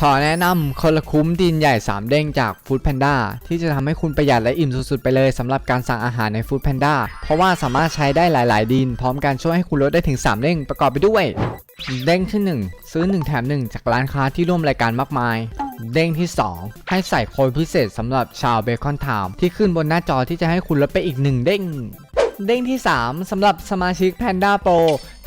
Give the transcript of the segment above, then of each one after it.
ขอแนะนำคนละคุ้มดินใหญ่ 3 เด้งจาก Food Panda ที่จะทำให้คุณประหยัดและอิ่มสุดๆ ไปเลยสำหรับการสั่งอาหารใน Food Panda เพราะว่าสามารถใช้ได้หลาย ๆ ดิน พร้อมกันช่วยให้คุณลดได้ถึง 3 เด้งประกอบไปด้วย เด้งที่ 1 ซื้อ 1 แถม 1 จากร้านค้าที่ร่วมรายการมากมาย เด้งที่ 2 ให้ใส่โค้ดพิเศษสำหรับชาวเบคอนไทม์ที่ขึ้นบนหน้าจอที่จะให้คุณลดไปอีก 1 เด้งเด้งที่ 3สำหรับสมาชิก Panda Pro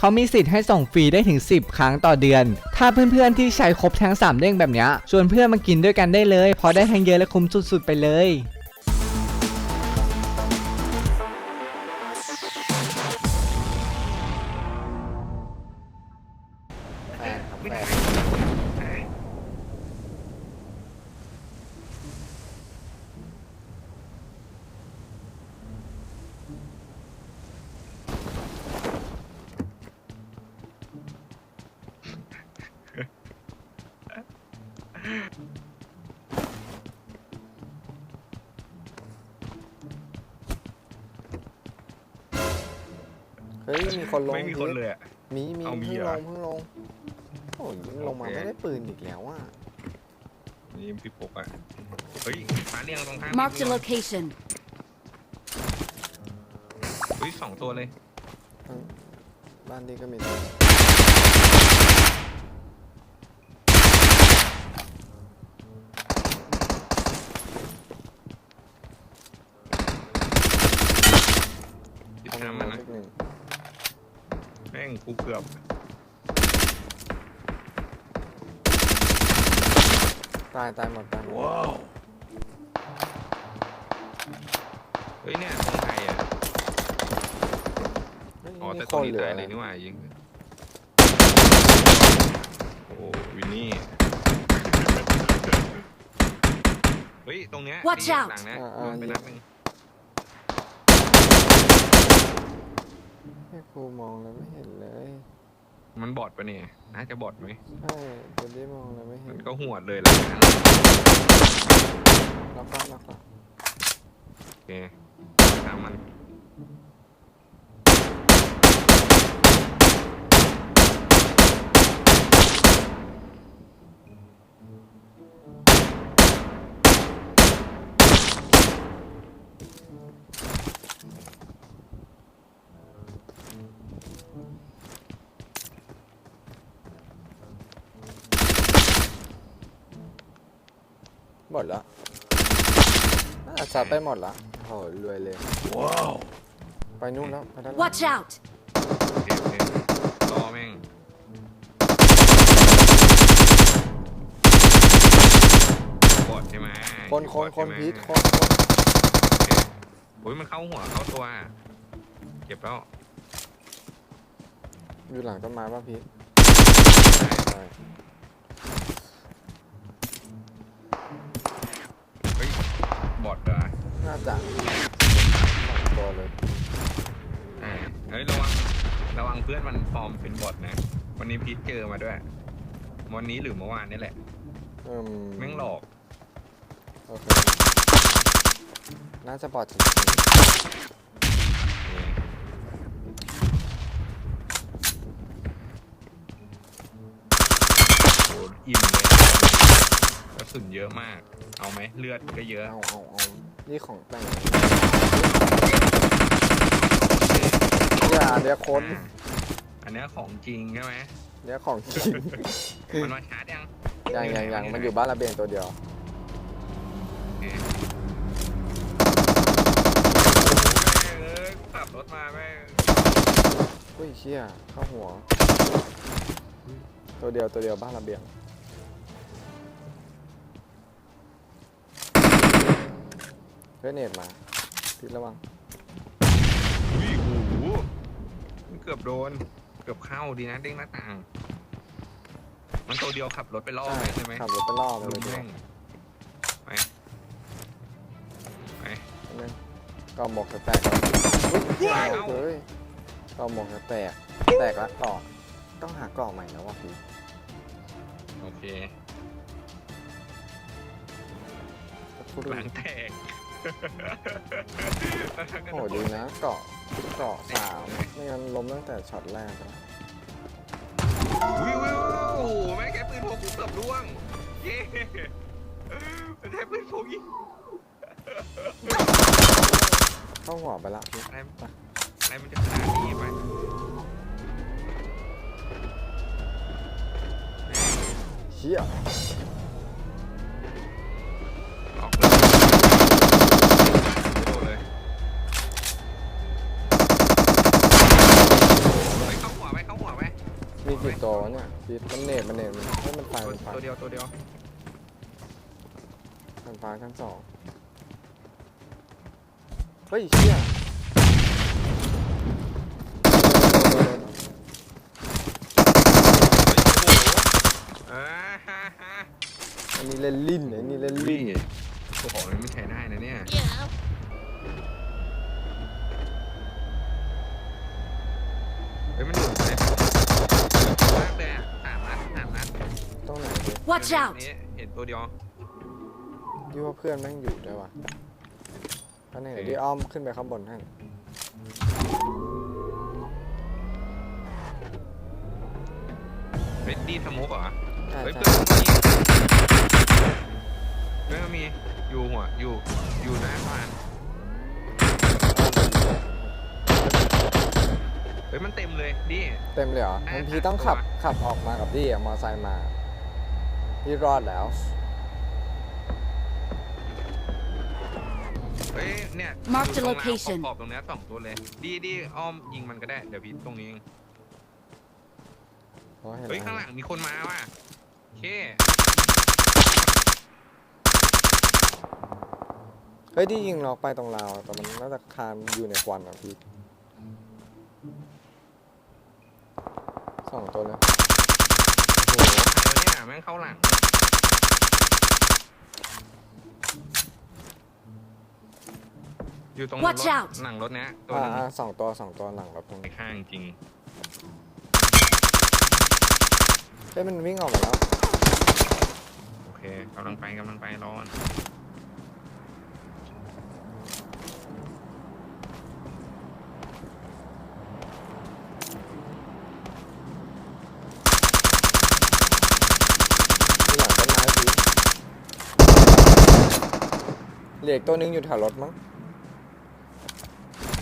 เขามีสิทธิ์ให้ส่งฟรีได้ถึง 10 ครั้งต่อเดือน ถ้าเพื่อนๆที่ใช้ครบทั้ง 3 เด้งแบบนี้ชวนเพื่อนมากินด้วยกันได้เลยเพราะได้ทั้งเยอะและคุ้มสุดๆไปเลยแฟนครับแฟน เฮ้ยมีคนลงไม่มีคนเลยอะ มีมีเอามีเพิ่งเหรลอ งเพิ่งลงโอ้ยลงมาโอเคไม่ได้ปืนอีกแล้วอะนี่พี่ปกอะ เฮ้ยมาเรียงตรงข้าม Marked a location. เฮ้ยสองตัวเลยบ้านนี้ก็มีติดเอาตามมามันนะสักหนึ่งแม่งกูเกือบตายตายหมดตายหมดเฮ้ยเนี่ยตรงไทยอะเฮ้ยอ๋อมีแต่คตรงนนี้เหลือตายเลยนี่หว่ายิงโอ้วินนี่เฮ้ยตรงเนี้ย Watch นี่ out หลังนะอ่าอ่าโดนไปนัดหนึง ให้ครูมองแล้วไม่เห็นเลย มันบอดปะเนี่ยน่าจะบอดไหมใช่เดี๋ยวได้มองแล้วไม่เห็มันนก็หวดเลยแหละแล้วก็แล้วก็โอเคตามมัน มดแล้วน่าจะจัดไปหมดละโอ้ยรวยเลย ว้าวไปนู่นแล้วไปด้านหลัง Watch out! โอเคโอเครอแม่งบอดใช่ไหมคนคนบอดคนใช่ไหมพีทคนคนโอ้ยมันเข้าหัวเข้าตัว เก็บแล้วอยู่หลังต้นไม้ป่ะพีทใช่เบอดเหรอน่าจะสองตัวเลยอ่าเฮ้ยระวังระวังเพื่อนมันฟอร์มเป็นบอดนะ วันนี้พีทเจอมาด้วย วันนี้หรือเมื่อวานนี่แหละเอืมแม่งหลอก โอเคน่าจะบอดจริงโอ้อิ่มเลยกระ สุนเยอะมาก เอาไหมเลือดก็เยๆอะเอาเอาเอานี่ของแต่งอย่าเดี๋ยวคนอ่าอันเนี้ยของจริงใช่ไหมเดี๋ยวของจริงมันมาชาร์จยังยังยังยังมันอยู่บ้านระเบียงตัวเดียว โอเคแม่งเอ้ยขับรถมาแม่งอุ้ยเชี่ยเข้าหัว ตัวเดียวตัวเดียวบ้านระเบียง เพื่อนเนตมาพีทระวังอุ้ยโอ้โหมันเกือบโดน เกือบเข้าดีนะเด้งหน้าต่าง มันตัวเดียวขับรถไปล่อไปใช่ไหมขับรถไปล่อไปลุเลยมเดียวแม่งไปไปนั่นก็หมวกจะแตกแล้วอุ้ยว้าวเฮ้ยก็หมวกจะแตก แตกแล้วต่อ ต้องหากล่องใหม่แล้วว่ะพี่โอเคพูดหลังแตก โอ้ดีนะเกาะเกาะสามไม่งั้นล้มตั้งแต่ช็อตแรกแล้ววิววิวโอ้โหแม่งแค่ปืนพกกูเกือบร่วงเผมยิงเข้าหัวไปละพี่อะไรอะไรมันจะขนาดนี้ไปเชี่ย ออกเลยโดนเลยไปเข้าหัวไปเข้าหัวไป มีกี่ตัววะเนี่ยพี่มันเนตมันเนตมันให้ยมันไฟตัวมันไฟตัวเดียวตัวเดียวมันไฟชั้นสองเฮ้ยเชี่ยอ่าฮ่าฮ่าอันนี้เล่นลิ้นไอ้นี่เล่นลิ้นของมันไม่ใช้ได้นะเนี่ย Yeah. เฮ้ยมันอยู่ในมากเลยอะสามนัดสามนัด ต้องไหนพี่ Watch เดี๋ยว out! นี้เห็นตัวเดียวพี่ว่าเพื่อนแม่งอยู่ด้วยวะอันนี้เดี๋ยวพี่อ้อมขึ้นไปข้างบนให้เรดดี้สมุกเหรอใช่เฮ้ยใช่เพื่อนก็มีเพื่อนก็มีอยู่หัวอยู่อยู่หน้าบ้านเฮ้ยมันเต็มเลยดิ เต็มเลยเหรองั้นพี่ต้องขับขับออกมากับพี่อะมอไซค์มา พี่รอดแล้ว เฮ้ยเนี่ย Mark อยู่ the ตรงราว location ขอบๆตรงเนี้ยสองตัวเลย ดีดีอ้อมยิงมันก็ได้ เดี๋ยวพี่ตรงนี้เองอ๋อเห็นเฮ้ยแล้วข้างหลังมีคนมาว่ะโอเคเฮ้ยที่ยิงเราไปตรงราวแต่มันน่าจะคานอยู่ในควันอะพี่สองตัวเลย โอ้โหใครวะเนี่ย แม่งเข้าหลัง อยู่ตรงรถ Watch out หลังรถเนี้ยตัวอ่าหนึงอ่าสองตัวสองตัวหลังรถตรงไปนี้ข้างจริง เฮ้ยมันวิ่งออกมาแล้ว โอเคกำลังไปกำลังไปรอน ที่หลังต้นไม้พี่ เหลืออกตัวหนึงอยู่แถวรถมั้ง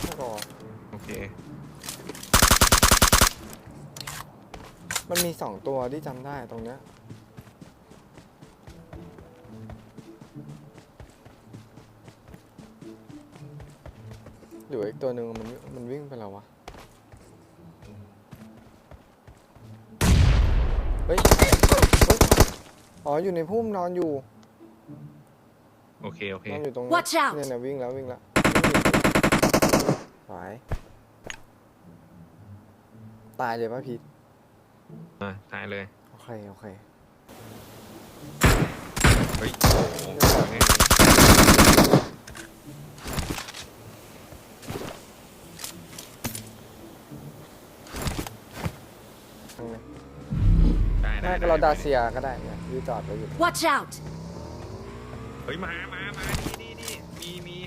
ไม่รอโอเค มันมีสองตัวที่จำได้ตรงเนี้ยเหลืออีกตัวหนึ่งมันมันวิ่งไปแล้ววะ เฮ้ยเฮ้ยอ๋อ อยู่ในพุ่มนอนอยู่ โอเค โอเคนอนอยู่ตรงนี้ Watch out เนี่ยเนี่ยวิ่งแล้ววิ่งแล้วหายตายเลยป่ะพีทมาตายเลย โอเค โอเคเฮ้ย โอ้โหได้ได้ไม่ก็เราดาเซียก็ได้เนี่ยยืจอดไว้อยู่ Watch out! เฮ้ยมามามานี่นี่นี่มีมี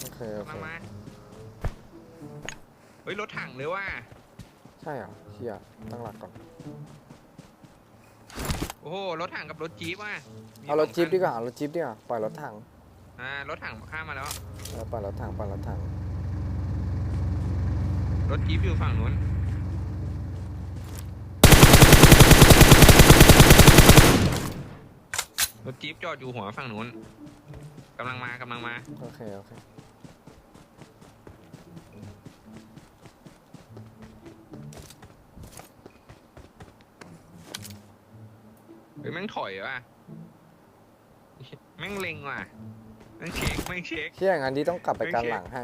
โอเคโอเคกำลังมาเฮ้ยรถถังเลยว่ะใช่เหรอเชียตั้งหลักก่อนโอ้โหรถถังกับรถจี๊ปว่ะมีเอารถสงจิ๊บคันดีกว่าเอารถจิ๊บดีกว่าปล่อยรถถังอ่ารถถังข้ามมาแล้ว แล้วปล่อยรถถังปล่อยรถถังรถจี๊ปอยู่ฝั่งนู้น รถจี๊ปจอดอยู่หัวฝั่งนู้นกำลังมากำลังมา โอเค โอเค เฮ้ยแม่งถอยว่ะแม่งเล็งว่ะแม่งเช็คแม่งเช็คเชี่ยงานนี้ต้องกลับไปไม่การเช็คหลังให้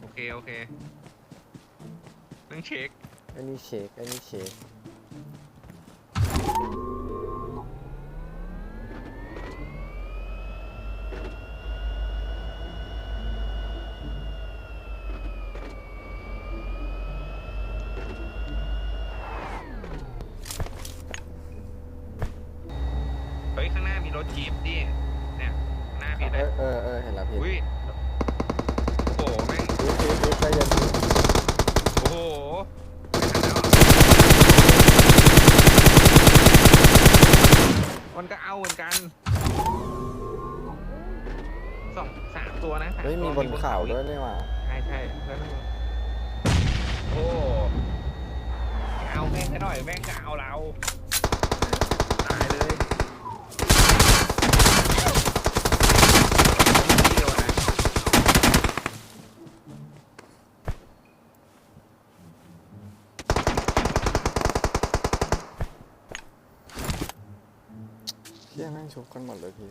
โอเค โอเคแม่งเช็คไอ้นี่เช็คไอ้นี่เช็ค ก็เอาเหมือนกันสองสามตัวนะเฮ้ย มีบนเขาวด้วยเนี่ยว่าใช่ใช่แล้วนโอ้เอาแม่งก็หน่อยแม่งก็เอาเรา แม่งชุบกันหมดเลยพี่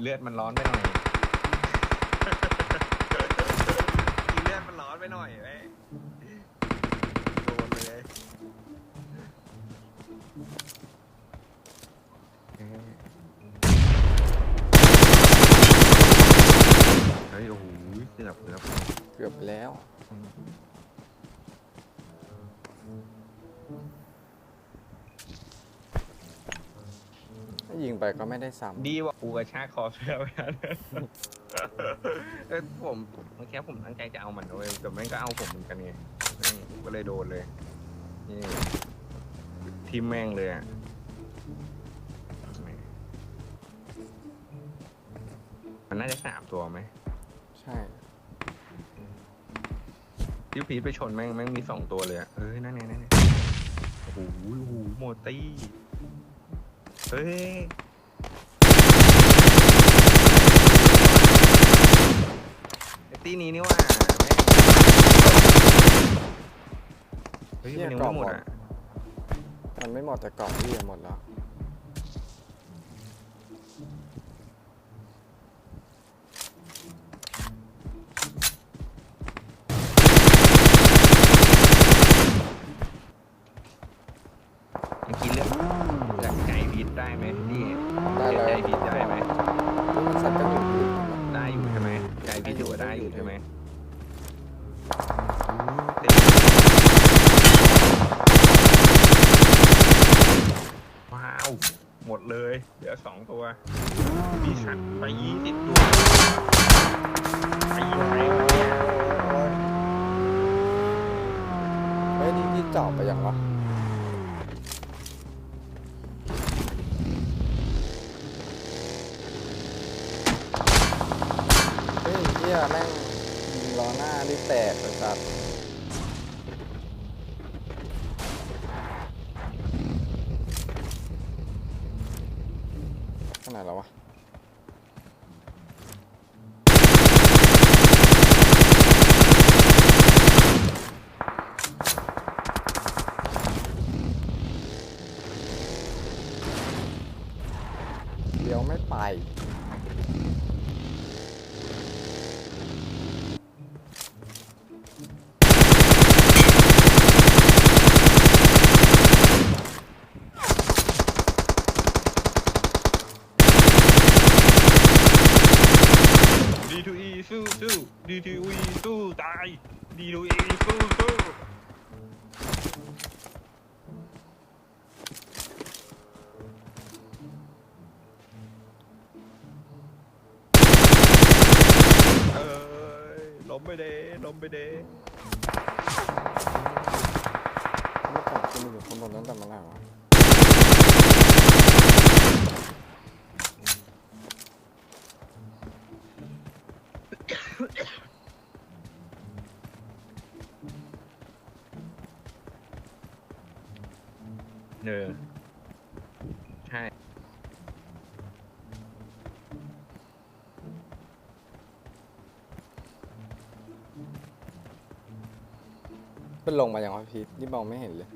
เลือดมันร้อนไปหน่อยกินเลือดมันร้อนไปหน่อยเว้ยโดนเลยเฮ้ยโอ้โหเกือบเกือบเกือบแล้ว ยิงไปก็ไม่ได้ซ้ำดีว่ากูกระชากคอเสื้อไปแล้วเออผมเมื่อกี้ผมตั้งใจจะเอามันด้วยแต่แม่งก็เอาผมเหมือนกันไงแม่งก็เลยโดนเลยนี่ทีมแม่งเลยอะมันน่าจะสามตัวไหมใช่ ที่พีทไปชนแม่งแม่งมีสองตัวเลยอะเอ้ยนั่นไงนั่นไงโอ้โหโอ้โหโมตี้เฮ้ยไอ้ตี้นี้นี่ว่าแม่งเฮ้ยมันยังไม่หมดอะมันไม่หมดแต่กล่องพี่หมดแล้ว เมื่อกี้เลือกเลือกใจพีทได้ไหมนี่ ได้เลย ใจพีทได้ไหม นี่มันสัตว์กันอยู่พี่ ได้อยู่ใช่ไหมใจพีทถือว่าได้อยู่ใช่ไหมว้าว หมดเลย เหลือสองตัวมีสัตว์ไปยี่สิบตัวไปยิงใครวะเนี่ยเฮ้ยนี่พี่เจาะไปยังวะเฮ้ยเฮียแม่งยิงล้อหน้าดิแตกเลยสัตว์ ขนาดแล้ววะ เดี๋ยวไม่ไป ดีทูอี สู้สู้ดีทูอีสู้ตายดีทูอีสู้สู้เอ้ยล้มไปเด้ล้มไปเด้ไม่กลับขึ้นมาอยู่ข้างบนตั้งแต่มื่อไรวะ เออ ใช่ เป็นลงมาอย่างวะพีทนี่มองไม่เห็นเลย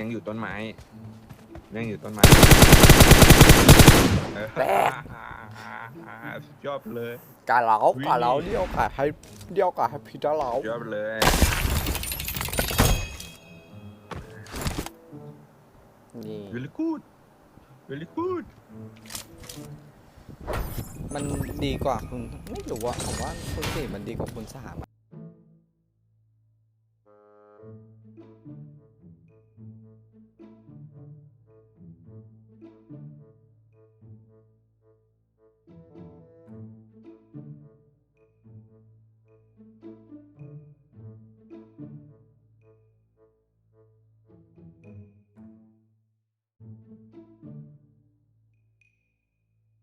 ยังอยู่ต้นไม้ ยังอยู่ต้นไม้เออแปลก สุดยอดไปเลย กาเหลาวิ่งกาเหลาเดียวกาให้เดียวกาให้พีทเหลา สุดยอดไปเลย very good very good มันดีกว่าคุณไม่รู้อะผมว่าคุณสี่มันดีกว่าคุณสามอะ